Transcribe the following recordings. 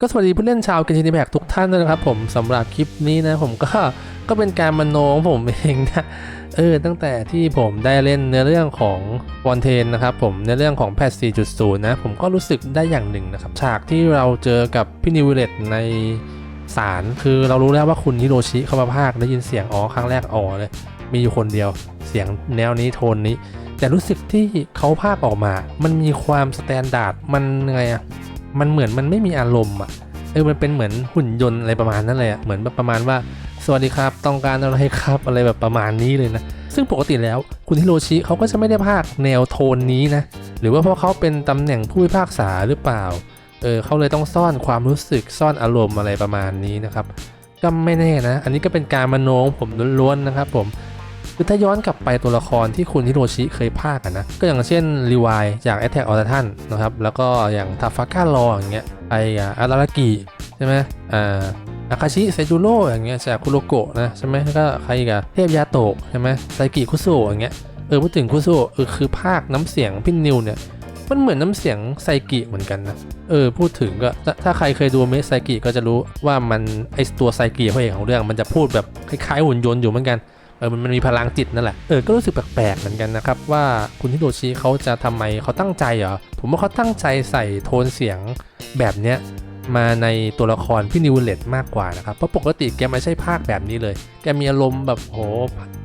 ก็สวัสดีผู้เล่นชาวเกนชินแบกทุกท่านด้วยนะครับผมสำหรับคลิปนี้นะผมก็ก็เป็นการมโนของผมเองนะเออตั้งแต่ที่ผมได้เล่นเนื้อเรื่องของวอนเทนนะครับผมในเรื่องของแพท4.0 นะ ผมก็รู้สึกได้อย่างหนึ่งนะครับ ฉากที่เราเจอกับพี่นิวเลตในศาลคือเรารู้แล้วว่าคุณฮิโรชิเข้ามาพากย์ได้ยินเสียงอ๋อครั้งแรกอ๋อเลยมีอยู่คนเดียวเสียงแนวนี้โทนนี้ แต่รู้สึกที่เขาพากย์ออกมา มันมีความสแตนดาร์ดมันไงอะ มันเหมือนมันไม่มีอารมณ์อะเออมันเป็นเหมือนหุ่นยนต์อะไรประมาณนั้นเลยอะเหมือนแบบประมาณว่าสวัสดีครับ ต้องการอะไรครับอะไรแบบประมาณนี้เลยนะ ซึ่งปกติแล้วคุณฮิโรชิเขาก็จะไม่ได้พากย์แนวโทนนี้นะ หรือว่าเพราะเขาเป็นตำแหน่งผู้พิพากษาหรือเปล่า เออเขาเลยต้องซ่อนความรู้สึกซ่อนอารมณ์อะไรประมาณนี้นะครับ ก็ไม่แน่นะ อันนี้ก็เป็นการมโนงผมล้วนๆนะครับผม คือถ้าย้อนกลับไปตัวละครที่คุณฮิโรชิเคยพากย์อะนะ ก็อย่างเช่นรีวายจาก Attack on Titan นะครับ แล้วก็อย่างทาฟาก้ารออย่างเงี้ยไออารารากิใช่ไหมอ่าอาคาชิเซจูโร่อย่างเงี้ยจากคุโรโกะนะใช่ไหมแล้วก็ใครอีกอะเทพยาโตะใช่ไหมไซกิคุโซะอย่างเงี้ยเออพูดถึงคุโซะเออคือภาคน้ำเสียงพี่นิวเนี่ยมันเหมือนน้ำเสียงไซกิเหมือนกันนะ เออ พูดถึงก็ถ้าถ้าใครเคยดูเมสไซกิก็จะรู้ว่ามันไอตัวไซกิพระเอกของเรื่อง มันจะพูดแบบคล้ายๆหุ่นยนต์อยู่เหมือนกัน เออมันมันมีพลังจิตนั่นแหละ เออ ก็รู้สึกแปลกๆเหมือนกันนะครับ ว่าคุณฮิโรชิเขาจะทำไมเขาตั้งใจเหรอ ผมว่าเขาตั้งใจใส่โทนเสียงแบบเนี้ยมาในตัวละครพี่นิวเลตมากกว่านะครับ เพราะปกติแกไม่ใช่ภาคแบบนี้เลย แกมีอารมณ์แบบโห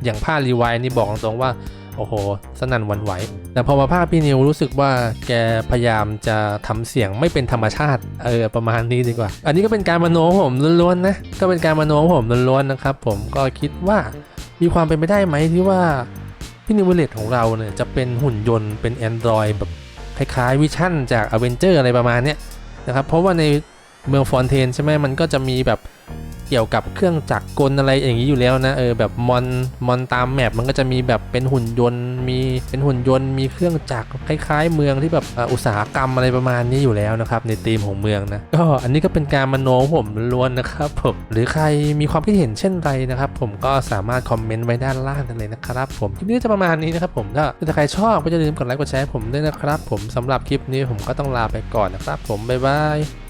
อย่างภาครีวายนี่บอกตรงๆว่าโอ้โห สนั่นวันไหว แต่พอมาภาคพี่นิวรู้สึกว่าแกพยายามจะทำเสียงไม่เป็นธรรมชาติ เออ ประมาณนี้ดีกว่า อันนี้ก็เป็นการมโนผมล้วนๆนะ ก็เป็นการมโนของผมล้วนๆนะครับ ผมก็คิดว่า มีความเป็นไปได้ไหมที่ว่าพี่นิวเลตของเราเนี่ยจะเป็นหุ่นยนต์เป็นแอนดรอยแบบคล้ายๆวิชั่นจากอเวนเจอร์อะไรประมาณเนี้ยนะครับเพราะว่าในเมืองฟอนเทนใช่ไหมมันก็จะมีแบบ เกี่ยวกับเครื่องจักรกลอะไรอย่างนี้อยู่แล้วนะเออแบบมอนมอนตามแมปมันก็จะมีแบบเป็นหุ่นยนต์ มีเป็นหุ่นยนต์มีเครื่องจักรคล้ายๆ เมืองที่แบบอุตสาหกรรมอะไรประมาณนี้อยู่แล้วนะครับในธีมของเมืองนะก็อันนี้ก็เป็นการมโนผมล้วนนะครับผมหรือใครมีความคิดเห็นเช่นไรนะครับผมก็สามารถคอมเมนต์ไว้ด้านล่างได้เลยนะครับผมคลิปนี้จะประมาณนี้นะครับผมถ้าถ้าใครชอบก็อย่าลืมกดไลค์กดแชร์ผมด้วยนะครับผมสำหรับคลิปนี้ผมก็ต้องลาไปก่อนนะครับผมบ๊ายบาย